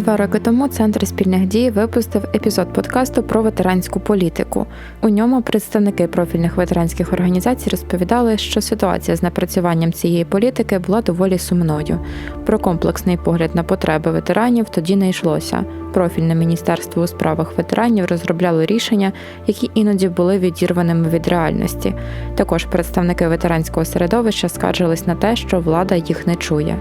Два роки тому центр спільних дій випустив епізод подкасту про ветеранську політику. У ньому представники профільних ветеранських організацій розповідали, що ситуація з напрацюванням цієї політики була доволі сумною. Про комплексний погляд на потреби ветеранів тоді не йшлося. Профільне міністерство у справах ветеранів розробляло рішення, які іноді були відірваними від реальності. Також представники ветеранського середовища скаржились на те, що влада їх не чує.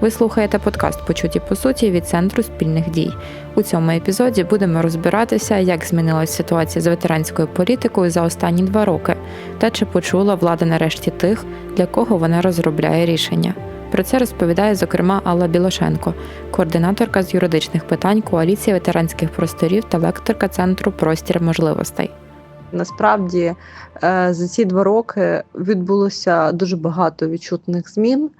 Ви слухаєте подкаст Почуті по суті від центру спільних дій. У цьому епізоді будемо розбиратися, як змінилася ситуація з ветеранською політикою за останні два роки, та чи почула влада нарешті тих, для кого вона розробляє рішення. Про це розповідає зокрема Алла Білошенко, координаторка з юридичних питань коаліції ветеранських просторів та лекторка центру Простір можливостей. Насправді е, за ці два роки відбулося дуже багато відчутних змін.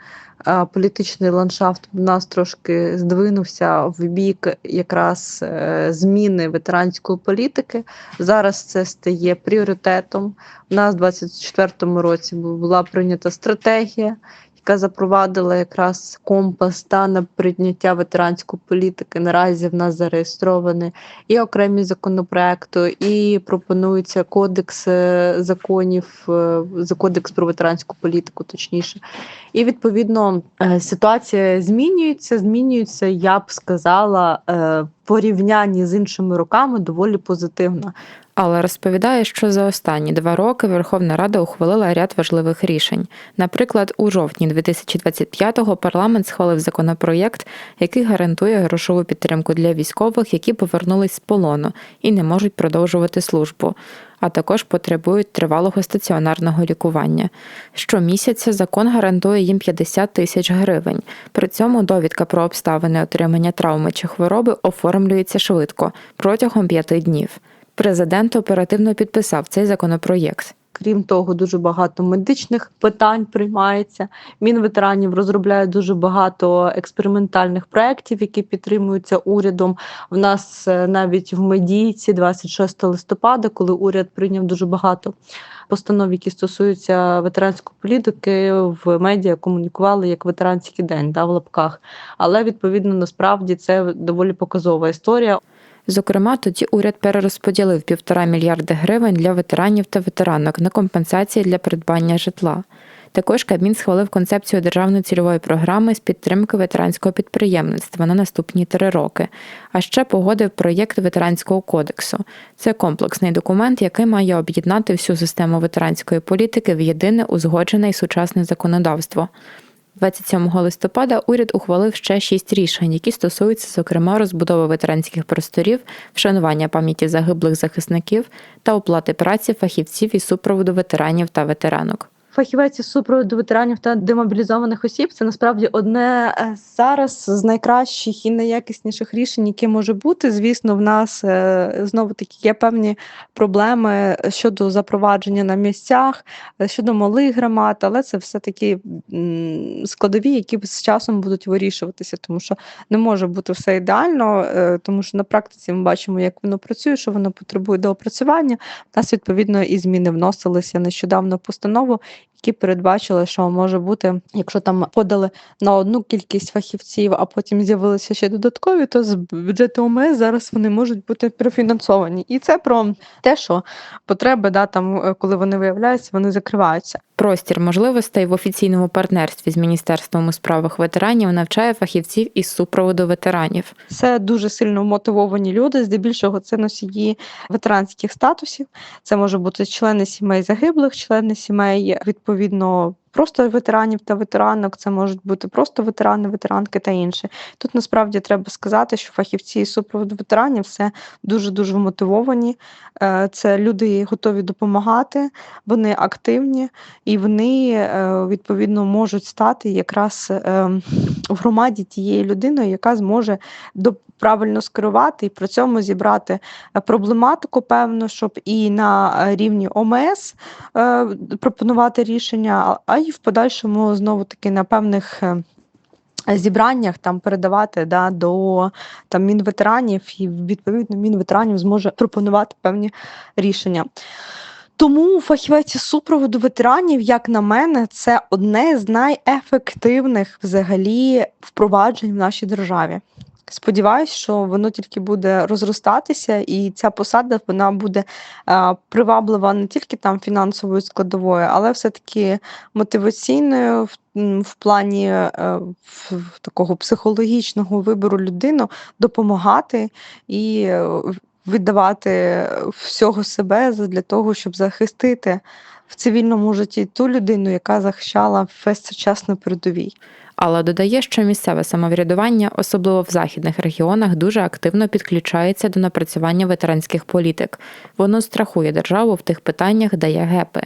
Політичний ландшафт в нас трошки здвинувся в бік якраз е, зміни ветеранської політики. Зараз це стає пріоритетом. У нас в 2024 році була прийнята стратегія, яка запровадила якраз компас та на прийняття ветеранської політики. Наразі в нас зареєстровані і окремі законопроекти, і пропонується кодекс е, законів, е, за кодекс про ветеранську політику, точніше. І відповідно е, ситуація змінюється. Змінюється, я б сказала, е, порівнянні з іншими роками доволі позитивна. Але розповідає, що за останні два роки Верховна Рада ухвалила ряд важливих рішень. Наприклад, у жовтні 2025-го парламент схвалив законопроєкт, який гарантує грошову підтримку для військових, які повернулись з полону і не можуть продовжувати службу. А також потребують тривалого стаціонарного лікування. Щомісяця закон гарантує їм 50 тисяч гривень. При цьому довідка про обставини отримання травми чи хвороби оформлюється швидко протягом п'яти днів. Президент оперативно підписав цей законопроєкт. Крім того, дуже багато медичних питань приймається. Мінветеранів розробляє дуже багато експериментальних проєктів, які підтримуються урядом. В нас е, навіть в медійці 26 листопада, коли уряд прийняв дуже багато постанов, які стосуються ветеранської політики, в медіа комунікували як ветеранський день да, в лапках. Але відповідно насправді це доволі показова історія. Зокрема, тоді уряд перерозподілив півтора мільярди гривень для ветеранів та ветеранок на компенсації для придбання житла. Також Кабмін схвалив концепцію державної цільової програми з підтримки ветеранського підприємництва на наступні три роки, а ще погодив проєкт ветеранського кодексу. Це комплексний документ, який має об'єднати всю систему ветеранської політики в єдине узгоджене і сучасне законодавство. 27 листопада уряд ухвалив ще шість рішень, які стосуються, зокрема, розбудови ветеранських просторів, вшанування пам'яті загиблих захисників та оплати праці фахівців і супроводу ветеранів та ветеранок. Фахівець супроводу ветеранів та демобілізованих осіб це насправді одне е, зараз з найкращих і найякісніших рішень, яке може бути. Звісно, в нас е, знову таки є певні проблеми щодо запровадження на місцях, е, щодо малих громад, але це все таки складові, які з часом будуть вирішуватися, тому що не може бути все ідеально, тому що на практиці ми бачимо, як воно працює, що воно потребує доопрацювання. У нас відповідно і зміни вносилися нещодавно постанову які передбачили, що може бути, якщо там подали на одну кількість фахівців, а потім з'явилися ще додаткові, то з бюджету ОМС зараз вони можуть бути профінансовані. І це про те, що потреби, да, там, е, коли вони виявляються, вони закриваються. Простір можливостей в офіційному партнерстві з міністерством у справах ветеранів навчає фахівців із супроводу ветеранів. Це дуже сильно мотивовані люди. Здебільшого це носії ветеранських статусів. Це може бути члени сімей загиблих, члени сімей відповідно просто ветеранів та ветеранок, це можуть бути просто ветерани, ветеранки та інше. Тут насправді треба сказати, що фахівці з супроводу ветеранів все дуже-дуже мотивовані. Е, це люди готові допомагати, вони активні і вони е, відповідно можуть стати якраз ем, в громаді тією людиною, яка зможе правильно скерувати і при цьому зібрати е, проблематику, певно, щоб і на рівні ОМС е, пропонувати рішення, а й в подальшому знову таки на певних. Е, зібраннях там передавати да, до там мінветеранів, і відповідно мінветеранів зможе пропонувати певні рішення. Тому фахівець супроводу ветеранів, як на мене, це одне з найефективних взагалі впроваджень в нашій державі. Сподіваюсь, що воно тільки буде розростатися, і ця посада вона буде е, приваблива не тільки там фінансовою складовою, але все-таки мотиваційною в, в плані е, в, такого психологічного вибору людину допомагати і е, віддавати всього себе для того, щоб захистити в цивільному житті ту людину, яка захищала весь цей час на передовій. Але додає, що місцеве самоврядування, особливо в західних регіонах, дуже активно підключається до напрацювання ветеранських політик. Воно страхує державу в тих питаннях, де є гепи.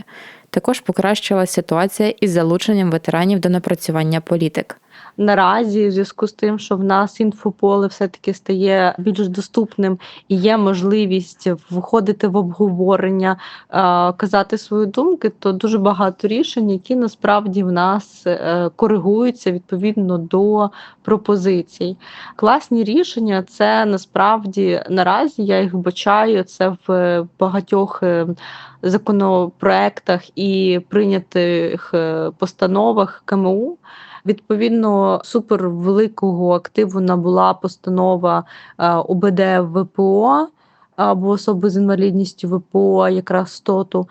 Також покращила ситуація із залученням ветеранів до напрацювання політик. Наразі, в зв'язку з тим, що в нас інфополе все-таки стає більш доступним і є можливість входити в обговорення, е, казати свої думки, то дуже багато рішень, які насправді в нас е, коригуються відповідно до пропозицій. Класні рішення це насправді наразі я їх вбачаю. Це в багатьох е, законопроектах і прийнятих постановах КМУ. Відповідно, супер великого активу набула постанова е, УБД ВПО або особи з інвалідністю ВПО, якраз СТОТу,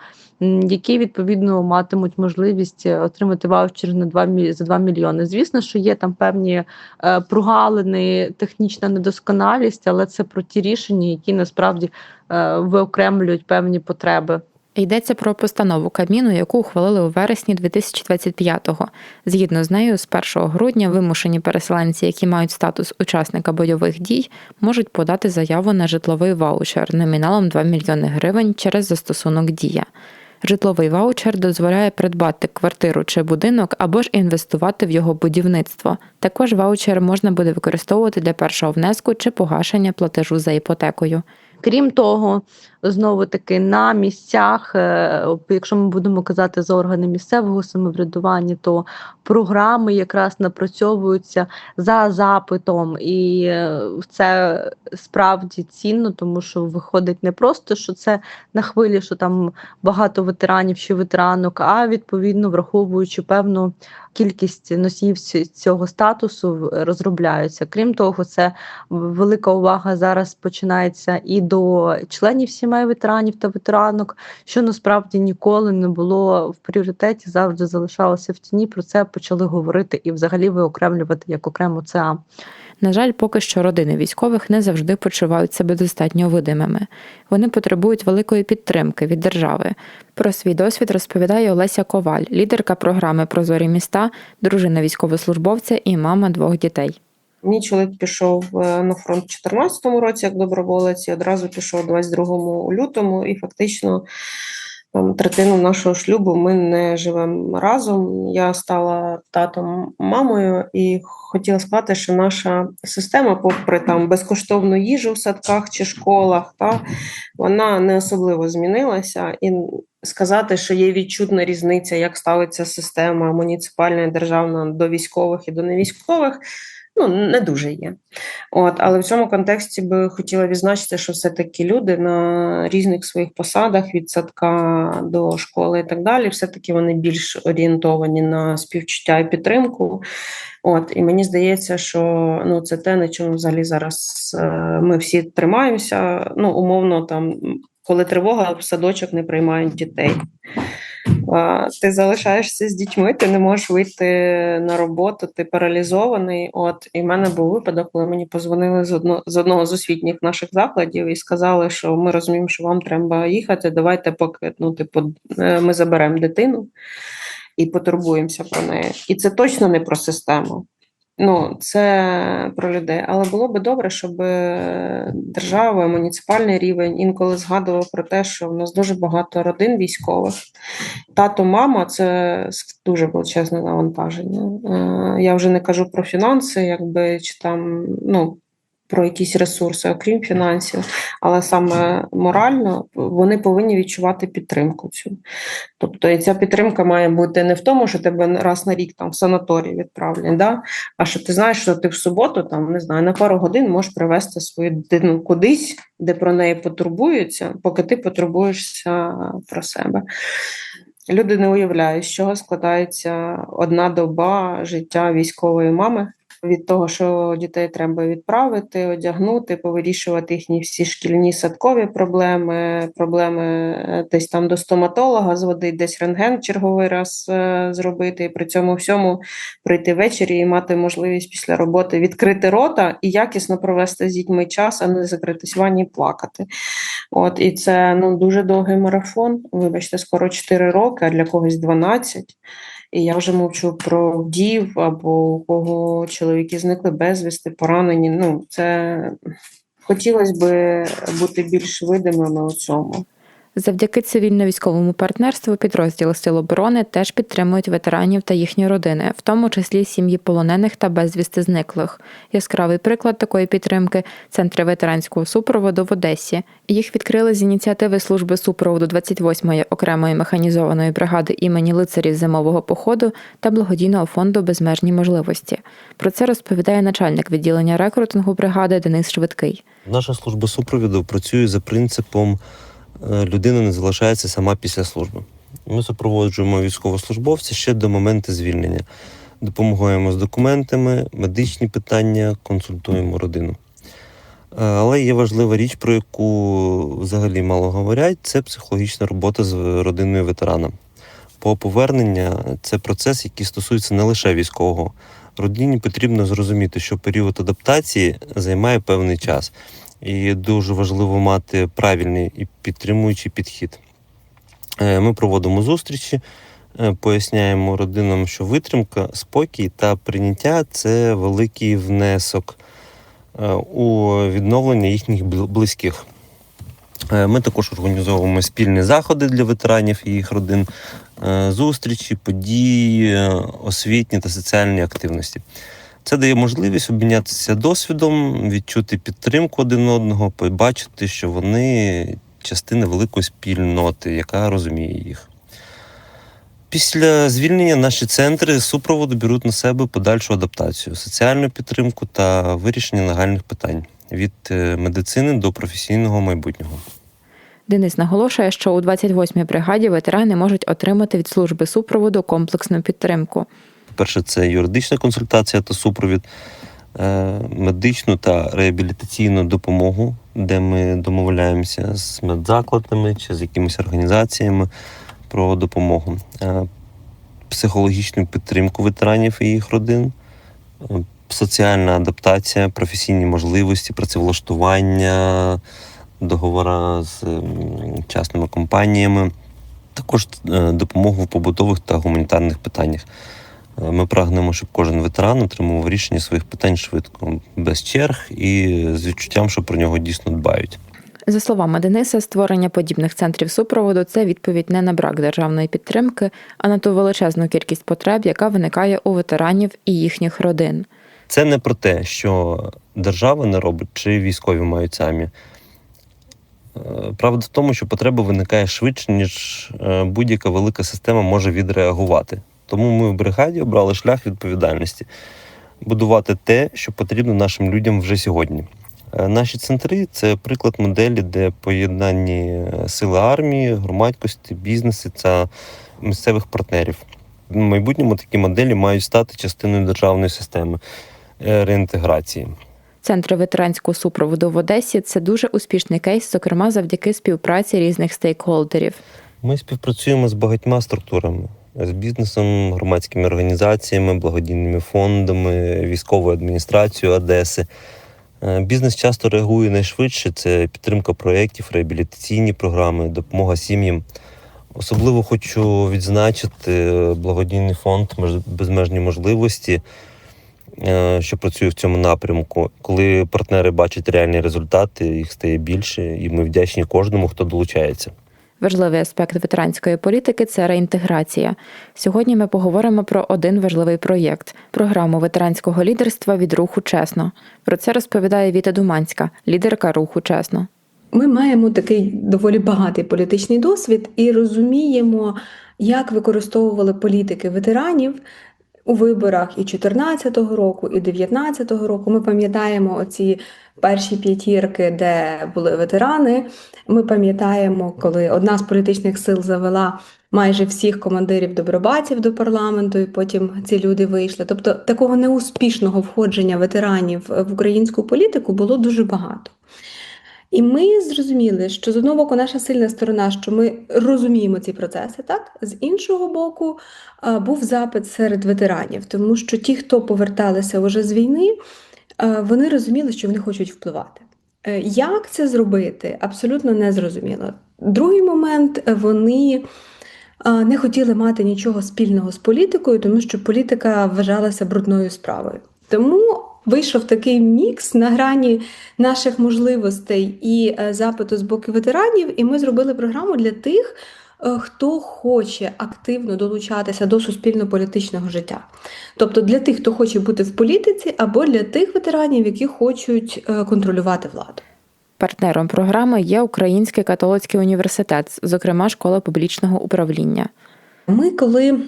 які відповідно матимуть можливість е, отримати ваучер на 2, за 2 мільйони. Звісно, що є там певні е, прогалини, технічна недосконалість, але це про ті рішення, які насправді е, виокремлюють певні потреби. Йдеться про постанову Кабміну, яку ухвалили у вересні 2025-го. Згідно з нею, з 1 грудня вимушені переселенці, які мають статус учасника бойових дій, можуть подати заяву на житловий ваучер номіналом 2 мільйони гривень через застосунок Дія. Житловий ваучер дозволяє придбати квартиру чи будинок або ж інвестувати в його будівництво. Також ваучер можна буде використовувати для першого внеску чи погашення платежу за іпотекою. Крім того, знову таки на місцях, е, якщо ми будемо казати за органи місцевого самоврядування, то програми якраз напрацьовуються за запитом, і е, це справді цінно, тому що виходить не просто, що це на хвилі, що там багато ветеранів чи ветеранок, а відповідно враховуючи певну кількість носіїв цього статусу розробляються. Крім того, це велика увага зараз починається і до членів сімей ветеранів та ветеранок, що насправді ніколи не було в пріоритеті, завжди залишалося в тіні. Про це почали говорити і взагалі виокремлювати як окремо ЦА. На жаль, поки що родини військових не завжди почувають себе достатньо видимими. Вони потребують великої підтримки від держави. Про свій досвід розповідає Олеся Коваль, лідерка програми Прозорі міста, дружина військовослужбовця і мама двох дітей. Мій чоловік пішов е, на фронт у 2014 році як доброволець, і одразу пішов 22 лютому, і фактично там третину нашого шлюбу ми не живемо разом. Я стала татом мамою і хотіла сказати, що наша система, попри там безкоштовну їжу в садках чи школах, та вона не особливо змінилася. І сказати, що є відчутна різниця, як ставиться система муніципальна і державна до військових і до невійськових. Ну, не дуже є. От, але в цьому контексті би хотіла відзначити, що все-таки люди на різних своїх посадах від садка до школи і так далі, все-таки вони більш орієнтовані на співчуття і підтримку. От, і мені здається, що ну, це те, на чому взагалі зараз е, ми всі тримаємося. Ну, умовно, там, коли тривога, в садочок не приймають дітей. Ти залишаєшся з дітьми, ти не можеш вийти на роботу, ти паралізований. От і в мене був випадок, коли мені позвонили з одного з одного з освітніх наших закладів і сказали, що ми розуміємо, що вам треба їхати. Давайте, поки ну, типу, е, ми заберемо дитину і потурбуємося про неї. І це точно не про систему. Ну, це про людей, але було би добре, щоб держава, муніципальний рівень інколи згадував про те, що в нас дуже багато родин військових. Тато, мама це дуже величезне навантаження. Е, Я вже не кажу про фінанси, якби чи там ну. Про якісь ресурси, окрім фінансів, але саме морально вони повинні відчувати підтримку цю. Тобто, і ця підтримка має бути не в тому, що тебе раз на рік там в санаторій відправлять, да? а що ти знаєш, що ти в суботу там не знаю на пару годин можеш привезти свою дитину кудись, де про неї потурбуються, поки ти потурбуєшся про себе. Люди не уявляють, з чого складається одна доба життя військової мами. Від того, що дітей треба відправити, одягнути, повирішувати їхні всі шкільні садкові проблеми, проблеми е, десь там до стоматолога зводити, десь рентген черговий раз е, зробити, і при цьому всьому прийти ввечері і мати можливість після роботи відкрити рота і якісно провести з дітьми час, а не закритись ванні і плакати. От і це ну дуже довгий марафон. Вибачте, скоро 4 роки, а для когось 12. І я вже мовчу про вдів або у кого чоловіки зникли безвісти, поранені. Ну, це хотілося б бути більш видимими у цьому. Завдяки цивільно-військовому партнерству підрозділи Сил оборони теж підтримують ветеранів та їхні родини, в тому числі сім'ї полонених та безвісти зниклих. Яскравий приклад такої підтримки центри ветеранського супроводу в Одесі. Їх відкрили з ініціативи служби супроводу 28-ї окремої механізованої бригади імені лицарів зимового походу та благодійного фонду Безмежні можливості. Про це розповідає начальник відділення рекрутингу бригади Денис Швидкий. Наша служба супровіду працює за принципом людина не залишається сама після служби. Ми супроводжуємо військовослужбовця ще до моменту звільнення, допомагаємо з документами, медичні питання, консультуємо родину. Е, Але є важлива річ, про яку взагалі мало говорять, це психологічна робота з родиною ветерана. По повернення це процес, який стосується не лише військового. Родині потрібно зрозуміти, що період адаптації займає певний час, і дуже важливо мати правильний і підтримуючий підхід. Е, Ми проводимо зустрічі, е, поясняємо родинам, що витримка, спокій та прийняття це великий внесок е, у відновлення їхніх близьких. Ми також організовуємо спільні заходи для ветеранів і їх родин, зустрічі, події, освітні та соціальні активності. Це дає можливість обмінятися досвідом, відчути підтримку один одного, побачити, що вони частина великої спільноти, яка розуміє їх. Після звільнення наші центри супроводу беруть на себе подальшу адаптацію, соціальну підтримку та вирішення нагальних питань від е, медицини до професійного майбутнього. Денис наголошує, що у 28-й бригаді ветерани можуть отримати від служби супроводу комплексну підтримку. Перше, це юридична консультація та супровід, е, медичну та реабілітаційну допомогу, де ми домовляємося з медзакладами чи з якимись організаціями про допомогу, е, психологічну підтримку ветеранів і їх родин, е, соціальна адаптація, професійні можливості, працевлаштування, договори з частними компаніями, також допомогу в побутових та гуманітарних питаннях. Е, Ми прагнемо, щоб кожен ветеран отримував рішення своїх питань швидко, без черг і з відчуттям, що про нього дійсно дбають. За словами Дениса, створення подібних центрів супроводу це відповідь не на брак державної підтримки, а на ту величезну кількість потреб, яка виникає у ветеранів і їхніх родин. Це не про те, що держава не робить чи військові мають самі. Е, Правда в тому, що потреба виникає швидше, ніж е, будь-яка велика система може відреагувати. Тому ми в бригаді обрали шлях відповідальності будувати те, що потрібно нашим людям вже сьогодні. Е, Наші центри це приклад моделі, де поєднані е, сили армії, громадськості, бізнесу та місцевих партнерів. В майбутньому такі моделі мають стати частиною державної системи е, реінтеграції. Центри ветеранського супроводу в Одесі це дуже успішний кейс, зокрема завдяки співпраці різних стейкхолдерів. Ми співпрацюємо з багатьма структурами: з бізнесом, громадськими організаціями, благодійними фондами, військовою адміністрацією Одеси. Е, Бізнес часто реагує найшвидше. Це підтримка проєктів, реабілітаційні програми, допомога сім'ям. Особливо хочу відзначити благодійний фонд безмежні можливості, е, що працює в цьому напрямку. Коли партнери бачать реальні результати, їх стає більше, і ми вдячні кожному, хто долучається. Важливий аспект ветеранської політики це реінтеграція. Сьогодні ми поговоримо про один важливий проєкт програму ветеранського лідерства від руху чесно. Про це розповідає Віта Думанська, лідерка руху чесно. Ми маємо такий доволі багатий політичний досвід і розуміємо, як використовували політики ветеранів у виборах і 2014 року, і 2019 року. Ми пам'ятаємо оці перші п'ятірки, де були ветерани. Ми пам'ятаємо, коли одна з політичних сил завела майже всіх командирів добробатів до парламенту, і потім ці люди вийшли. Тобто такого неуспішного входження ветеранів в українську політику було дуже багато. І ми зрозуміли, що з одного боку наша сильна сторона, що ми розуміємо ці процеси, так з іншого боку, був запит серед ветеранів, тому що ті, хто поверталися вже з війни, вони розуміли, що вони хочуть впливати. Е, Як це зробити? Абсолютно не зрозуміло. Другий момент е, вони не хотіли мати нічого спільного з політикою, тому що політика вважалася брудною справою. Тому вийшов такий мікс на грані наших можливостей і е, запиту з боку ветеранів, і ми зробили програму для тих, е, хто хоче активно долучатися до суспільно-політичного життя. Тобто для тих, хто хоче бути в політиці, або для тих ветеранів, які хочуть е, контролювати владу. Партнером програми є Український католицький університет, зокрема школа публічного управління. Ми, коли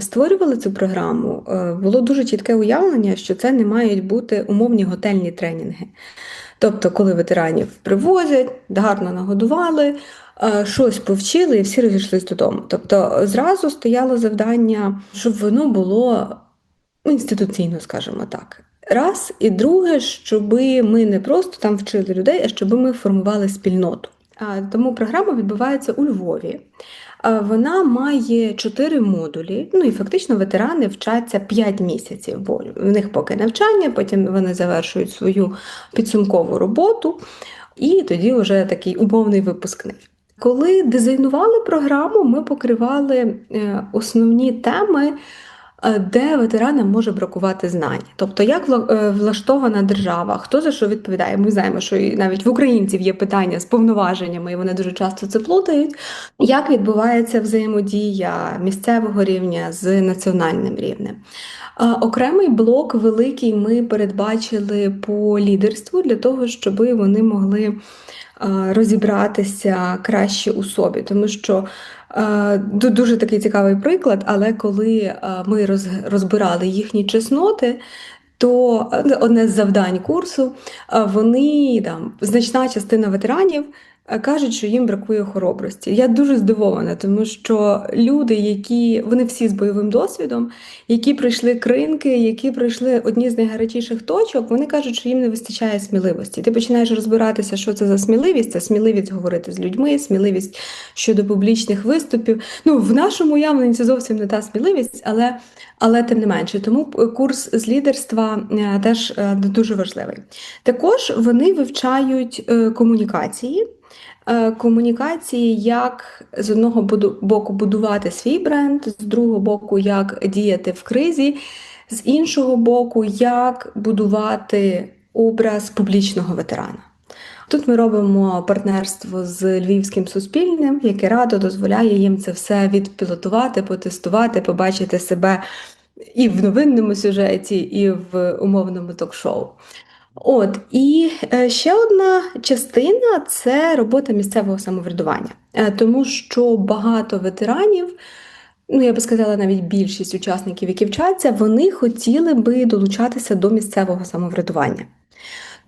створювали цю програму, е, було дуже чітке уявлення, що це не мають бути умовні готельні тренінги. Тобто, коли ветеранів привозять, гарно нагодували, е, щось повчили і всі розійшлися додому. Тобто, зразу стояло завдання, щоб воно було інституційно, скажімо так. Раз, і друге, щоб ми не просто там вчили людей, а щоб ми формували спільноту. Тому програма відбувається у Львові. А, Вона має чотири модулі. Ну і фактично ветерани вчаться 5 місяців, бо в них поки навчання, потім вони завершують свою підсумкову роботу, і тоді вже такий умовний випускник. Коли дизайнували програму, ми покривали е, основні теми, е, де ветеранам може бракувати знань. Тобто, як е, влаштована держава, хто за що відповідає. Ми знаємо, що навіть в українців є питання з повноваженнями, і вони дуже часто це плутають. Як відбувається взаємодія місцевого рівня з національним рівнем? Окремий блок великий ми передбачили по лідерству для того, щоб вони могли розібратися краще у собі, тому що е, дуже такий цікавий приклад, але коли е, ми роз- розбирали їхні чесноти. То е, одне з завдань курсу, е, вони там значна частина ветеранів е, кажуть, що їм бракує хоробрості. Я дуже здивована, тому що люди, які вони всі з бойовим досвідом, які пройшли кринки, які пройшли одні з найгарячіших точок, вони кажуть, що їм не вистачає сміливості. Ти починаєш розбиратися, що це за сміливість. Це сміливість говорити з людьми, сміливість щодо публічних виступів. Ну в нашому уявленні це зовсім не та сміливість, але, але тим не менше. Тому курс з лідерства е, теж е, дуже важливий. Також вони вивчають е, комунікації. Е, Комунікації, як з одного боку будувати свій бренд, з другого боку, як діяти в кризі, з іншого боку, як будувати образ публічного ветерана. Тут ми робимо партнерство з Львівським суспільним, яке радо дозволяє їм це все відпілотувати, потестувати, побачити себе і в новинному сюжеті, і в умовному ток-шоу. От і е, ще одна частина це робота місцевого самоврядування, Е, тому що багато ветеранів, ну я би сказала, навіть більшість учасників, які вчаться, вони хотіли би долучатися до місцевого самоврядування.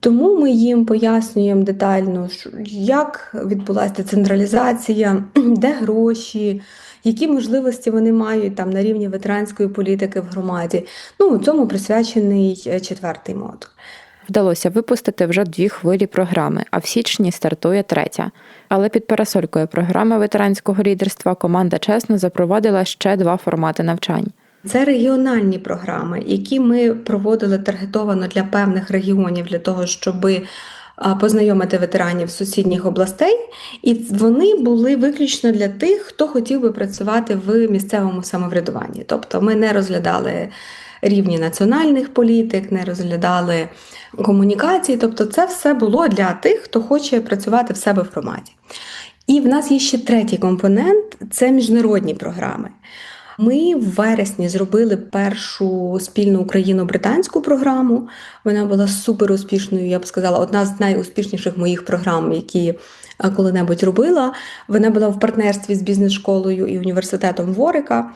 Тому ми їм пояснюємо детально, як відбулася децентралізація, де гроші, які можливості вони мають там на рівні ветеранської політики в громаді. Ну, цьому присвячений е, четвертий модуль. Вдалося випустити вже дві хвилі програми, а в січні стартує третя. Але під парасолькою програми ветеранського лідерства команда чесно запровадила ще два формати навчань. Це регіональні програми, які ми проводили таргетовано для певних регіонів для того, щоб познайомити ветеранів сусідніх областей, і вони були виключно для тих, хто хотів би працювати в місцевому самоврядуванні. Тобто ми не розглядали рівні національних політик, не розглядали комунікації. Тобто, це все було для тих, хто хоче працювати в себе в громаді. І в нас є ще третій компонент це міжнародні програми. Ми в вересні зробили першу спільну україно-британську програму. Вона була супер успішною, я б сказала, одна з найуспішніших моїх програм, які коли-небудь робила. Вона була в партнерстві з бізнес-школою і університетом Ворика.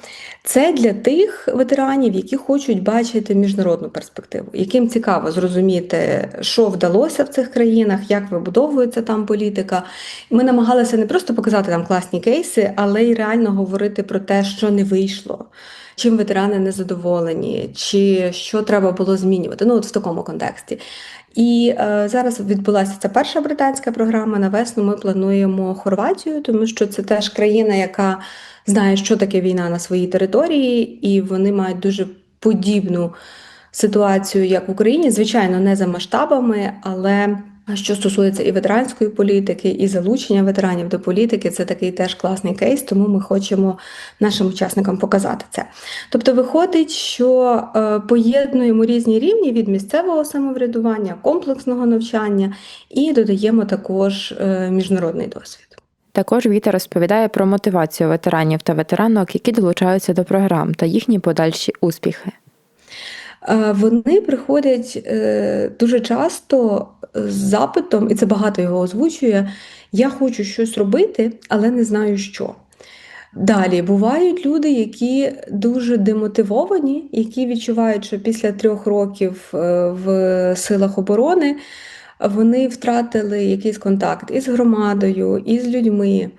Це для тих ветеранів, які хочуть бачити міжнародну перспективу, яким цікаво зрозуміти, що вдалося в цих країнах, як вибудовується там політика. Ми намагалися не просто показати там класні кейси, але й реально говорити про те, що не вийшло. Чим ветерани незадоволені, чи що треба було змінювати. Ну, от в такому контексті. І е, зараз відбулася ця перша британська програма. На весну ми плануємо Хорватію, тому що це теж країна, яка знає, що таке війна на своїй території, і вони мають дуже подібну ситуацію, як в Україні. Звичайно, не за масштабами, але що стосується і ветеранської політики, і залучення ветеранів до політики, це такий теж класний кейс, тому ми хочемо нашим учасникам показати це. Тобто, виходить, що е, поєднуємо різні рівні від місцевого самоврядування, комплексного навчання і додаємо також е, міжнародний досвід. Також Віта розповідає про мотивацію ветеранів та ветеранок, які долучаються до програм та їхні подальші успіхи. Е, Вони приходять е, дуже часто з запитом, і це багато його озвучує: я хочу щось робити, але не знаю що. Далі бувають люди, які дуже демотивовані, які відчувають, що після трьох років е, в силах оборони вони втратили якийсь контакт із громадою, із людьми.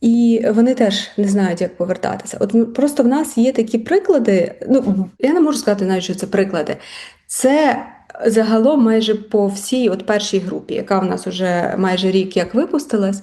І вони теж не знають, як повертатися. От просто в нас є такі приклади. Ну я не можу сказати навіть, що це приклади. Це загалом майже по всій от першій групі, яка в нас вже майже рік як випустилась.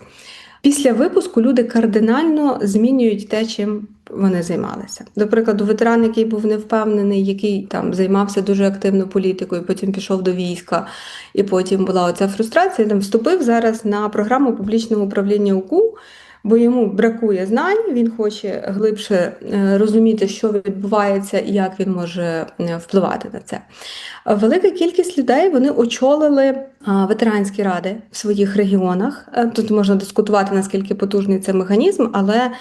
Після випуску люди кардинально змінюють те, чим вони займалися. До прикладу, ветеран, який був невпевнений, який там займався дуже активно політикою, потім пішов до війська, і потім була оця фрустрація. Там вступив зараз на програму публічного управління УКУ бо йому бракує знань, він хоче глибше е, розуміти, що відбувається і як він може е, впливати на це. Велика кількість людей вони очолили ветеранські ради в своїх регіонах. Е, Тут можна дискутувати, наскільки потужний це механізм, але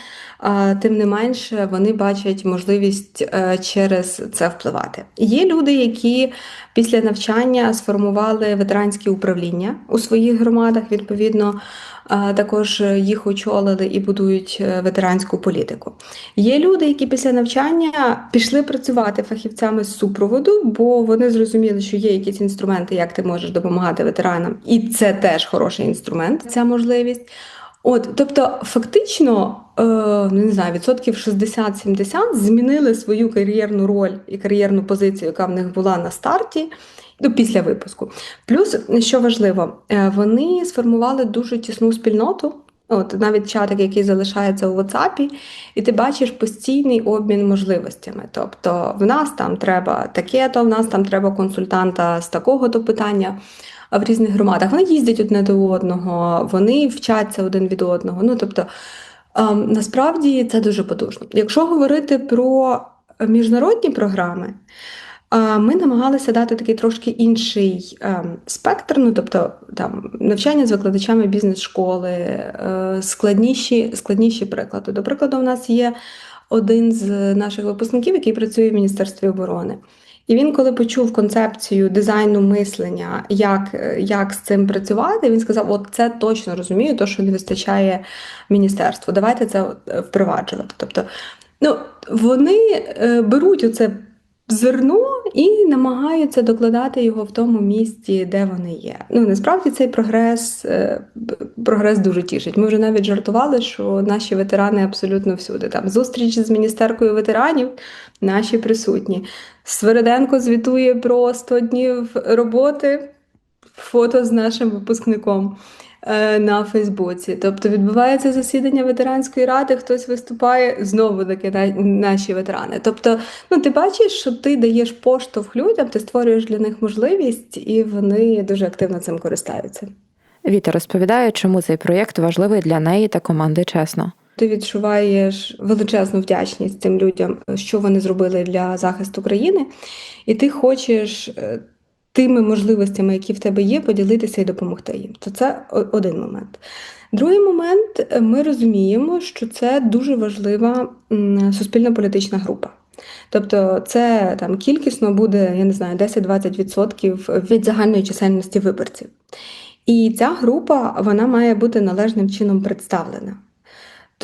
тим не менше вони бачать можливість е, через це впливати. Є люди, які після навчання сформували ветеранські управління у своїх громадах, відповідно. Також їх очолили і будують е, ветеранську політику. Є люди, які після навчання пішли працювати фахівцями з супроводу, бо вони зрозуміли, що є якісь інструменти, як ти можеш допомагати ветеранам, і це теж хороший інструмент, ця можливість. От, тобто, фактично, е, ну, не знаю, відсотків 60-70 змінили свою кар'єрну роль і кар'єрну позицію, яка в них була на старті. Ну, після випуску. Плюс, що важливо, е, вони сформували дуже тісну спільноту. От навіть чатик, який залишається у WhatsApp, і ти бачиш постійний обмін можливостями. Тобто, в нас там треба таке, то в нас там треба консультанта з такого то питання. В різних громадах вони їздять одне до одного, вони вчаться один від одного. Ну тобто, ем, насправді це дуже потужно. Якщо говорити про міжнародні програми. Ми намагалися дати такий трошки інший ем, спектр, ну тобто там навчання з викладачами бізнес-школи, е, складніші, складніші приклади. До прикладу, у нас є один з наших випускників, який працює в Міністерстві оборони. І він, коли почув концепцію дизайну мислення, як, е, як з цим працювати, він сказав: От це точно розумію, то що не вистачає міністерству. Давайте це е, впроваджувати. Тобто, ну вони беруть оце зерно і намагаються докладати його в тому місці, де вони є. Ну насправді цей прогрес, е, прогрес дуже тішить. Ми вже навіть жартували, що наші ветерани абсолютно всюди. Там зустріч з міністеркою ветеранів, наші присутні. Свериденко звітує про 100 днів роботи, фото з нашим випускником. Е, На Фейсбуці, тобто відбувається засідання ветеранської ради, хтось виступає знову таки на- наші ветерани. Тобто, ну ти бачиш, що ти даєш поштовх людям, ти створюєш для них можливість, і вони дуже активно цим користаються. Віта розповідає, чому цей проєкт важливий для неї та команди чесно. Ти відчуваєш величезну вдячність тим людям, що вони зробили для захисту країни, і ти хочеш е, тими можливостями, які в тебе є, поділитися і допомогти їм. То це один момент. Другий момент е, ми розуміємо, що це дуже важлива суспільно-політична група. Тобто це там кількісно буде, я не знаю, 10-20% від загальної чисельності виборців. І ця група вона має бути належним чином представлена.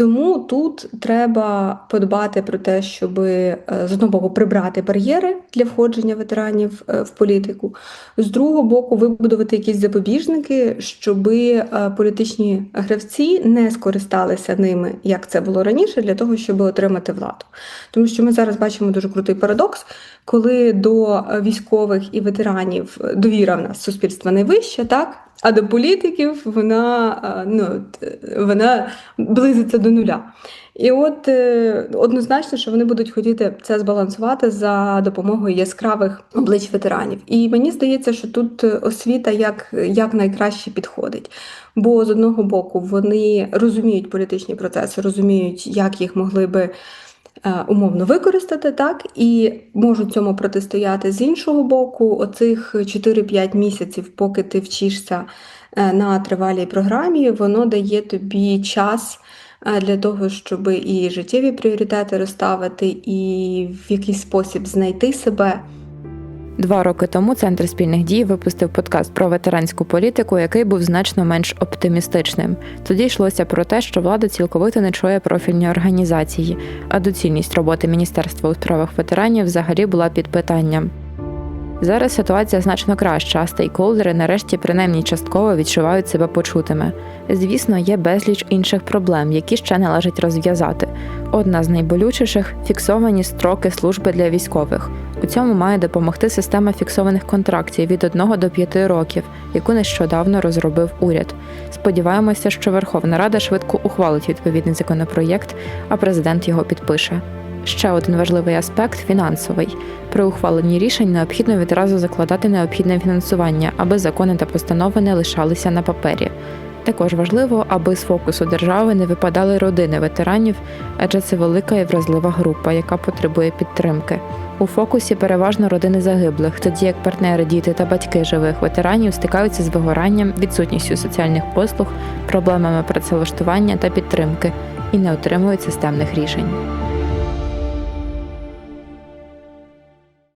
Тому тут треба подбати про те, щоб е, з одного боку прибрати бар'єри для входження ветеранів е, в політику, з другого боку, вибудувати якісь запобіжники, щоб політичні гравці не скористалися ними, як це було раніше, для того, щоб отримати владу. Тому що ми зараз бачимо дуже крутий парадокс, коли до військових і ветеранів довіра в нас суспільства найвища, так? А до політиків вона, е, ну, вона близиться до нуля. І от е, однозначно, що вони будуть хотіти це збалансувати за допомогою яскравих облич ветеранів. І мені здається, що тут е, освіта як, як найкраще підходить. Бо з одного боку вони розуміють політичні процеси, розуміють, як їх могли би е, умовно використати, так, і можуть цьому протистояти. З іншого боку, оцих 4-5 місяців, поки ти вчишся е, на тривалій програмі, воно дає тобі час е, для того, щоб і життєві пріоритети розставити, і в якийсь спосіб знайти себе. Два роки тому Центр спільних дій випустив подкаст про ветеранську політику, який був значно менш оптимістичним. Тоді йшлося про те, що влада цілковито не чує профільні організації, а доцільність роботи Міністерства у справах ветеранів взагалі була під питанням. Зараз ситуація значно краща, а стейкхолдери нарешті принаймні частково відчувають себе почутими. Звісно, є безліч інших проблем, які ще належить розв'язати. Одна з найболючіших фіксовані строки служби для військових. У цьому має допомогти система фіксованих контрактів від 1 до 5 років, яку нещодавно розробив уряд. Сподіваємося, що Верховна Рада швидко ухвалить відповідний законопроєкт, а президент його підпише. Ще один важливий аспект фінансовий. При ухваленні рішень необхідно відразу закладати необхідне фінансування, аби закони та постанови не лишалися на папері. Також важливо, аби з фокусу держави не випадали родини ветеранів, адже це велика і вразлива група, яка потребує підтримки. У фокусі переважно родини загиблих, тоді як партнери, діти та батьки живих ветеранів стикаються з вигоранням, відсутністю соціальних послуг, проблемами працевлаштування та підтримки і не отримують системних рішень.